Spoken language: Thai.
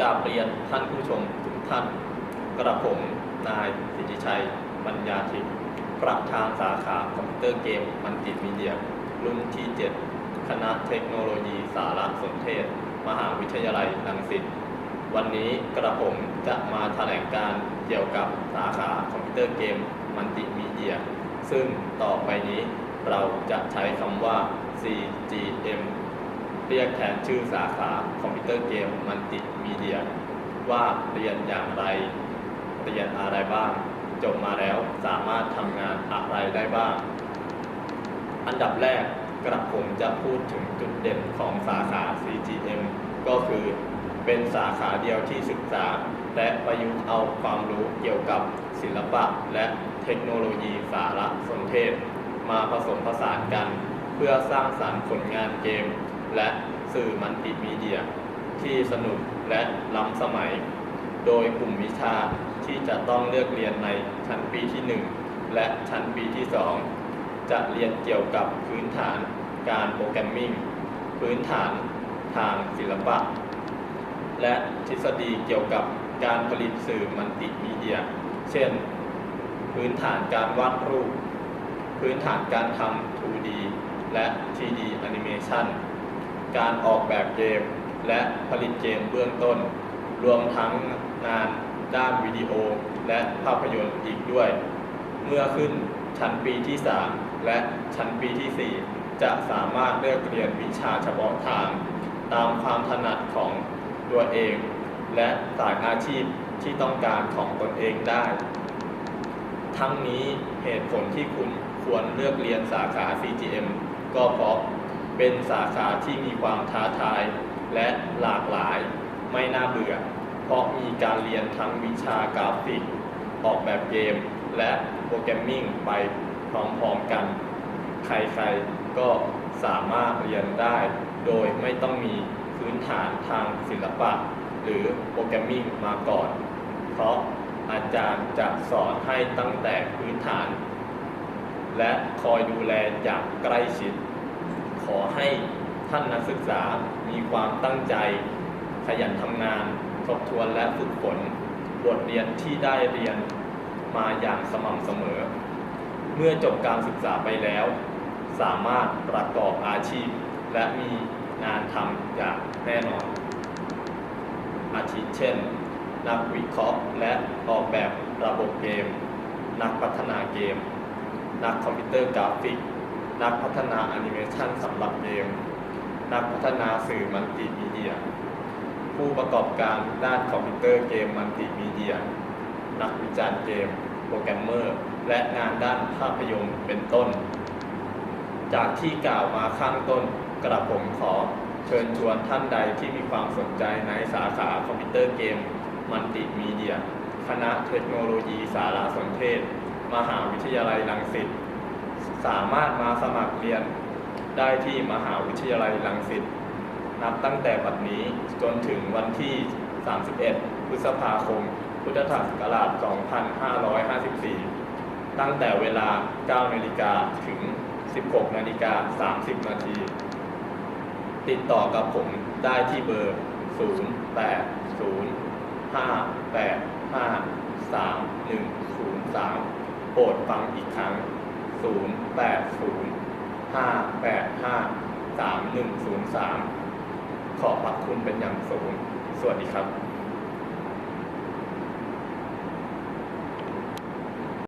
กราบเรียนท่านผู้ชมทุกท่าน กระผมนายสิทธิชัยปัญญาทิพย์ประธานสาขาคอมพิวเตอร์เกมมัลติมีเดีย รุ่นที่ 7 คณะเทคโนโลยีสารสนเทศ มหาวิทยาลัยรังสิตวันนี้กระผมจะมาแถลงการเกี่ยวกับสาขาคอมพิวเตอร์เกมมัลติมีเดีย ซึ่งต่อไปนี้เราจะใช้คำว่า CGM เรียกแทนชื่อสาขาคอมพิวเตอร์เกมมัลติมีเดีย ว่าเรียนอย่างไร เรียนอะไรบ้าง จบมาแล้วสามารถทำงานอะไรได้บ้าง อันดับแรกกระผมจะพูดถึงจุดเด่นของสาขา CGM ก็คือเป็นสาขาเดียวที่ศึกษา และประยุกต์เอาความรู้เกี่ยวกับศิลปะ และเทคโนโลยีสารสนเทศ มาผสมผสานกัน เพื่อสร้างสรรค์ผลงานเกม และสื่อมัลติมีเดีย ที่สนุกและล้ำสมัย โดยกลุ่มวิชาที่จะต้องเลือกเรียนในชั้นปีที่ 1 และชั้นปีที่ 2 จะเรียนเกี่ยวกับพื้นฐานการโปรแกรมมิ่ง พื้นฐานทางศิลปะ และทฤษฎีเกี่ยวกับการผลิตสื่อมัลติมีเดีย เช่น พื้นฐานการวาดรูป พื้นฐานการทำ 2D และ 3D Animation การออกแบบเกม และผลิตเกมเบื้องต้น รวมทั้งงานด้านวิดีโอและภาพยนตร์อีกด้วย เมื่อขึ้นชั้นปีที่ 3 และชั้นปีที่ 4 จะสามารถเลือกเรียนวิชาเฉพาะทาง ตามความถนัดของตัวเอง และสายอาชีพที่ต้องการของตนเองได้ ทั้งนี้เหตุผลที่คุณควรเลือกเรียนสาขา CGM ก็เพราะ เป็นสาขาที่มีความท้าทายและหลากหลาย ไม่น่าเบื่อ เพราะมีการเรียนทั้งวิชากราฟิก ออกแบบเกม และโปรแกรมมิ่งไปพร้อมๆกัน ใครๆก็สามารถเรียนได้ โดยไม่ต้องมีพื้นฐานทางศิลปะ หรือโปรแกรมมิ่งมาก่อน เพราะอาจารย์จะสอนให้ตั้งแต่พื้นฐาน และคอยดูแลอย่างใกล้ชิด ขอให้ท่านนักศึกษามีความตั้งใจ ขยันทำงานทบทวนและฝึกฝนบทเรียนที่ได้เรียนมาอย่างสม่ำเสมอ เมื่อจบการศึกษาไปแล้ว สามารถประกอบอาชีพ และมีงานทำอย่างแน่นอน อาทิเช่น นักวิเคราะห์และออกแบบระบบเกม นักพัฒนาเกม นักคอมพิวเตอร์กราฟิก นักพัฒนาแอนิเมชันสำหรับเกม นักพัฒนาสื่อมัลติมีเดีย ผู้ประกอบการด้านคอมพิวเตอร์เกมมัลติมีเดีย นักวิจารณ์เกม โปรแกรมเมอร์ และงานด้านภาพยนตร์เป็นต้น จากที่กล่าวมาข้างต้นกระผมขอเชิญชวนท่านใดที่มีความสนใจในสาขาคอมพิวเตอร์เกม มัลติมีเดีย คณะเทคโนโลยีสารสนเทศ มหาวิทยาลัยรังสิต สามารถมาสมัครเรียนได้ที่มหาวิทยาลัยรังสิตนับตั้งแต่บัดนี้จนถึงวันที่ 31 พฤษภาคม พุทธศักราช 2554 ตั้งแต่เวลา 9 นาฬิกาถึง 16 นาฬิกา 30 นาที ติดต่อกับผมได้ที่เบอร์ 0 8 0 5 8 5 3 1 0 3 โปรดฟังอีกครั้ง 0 8 0 5 8 5 3 1 0 3ขอบพระคุณเป็นอย่างสูง สวัสดีครับ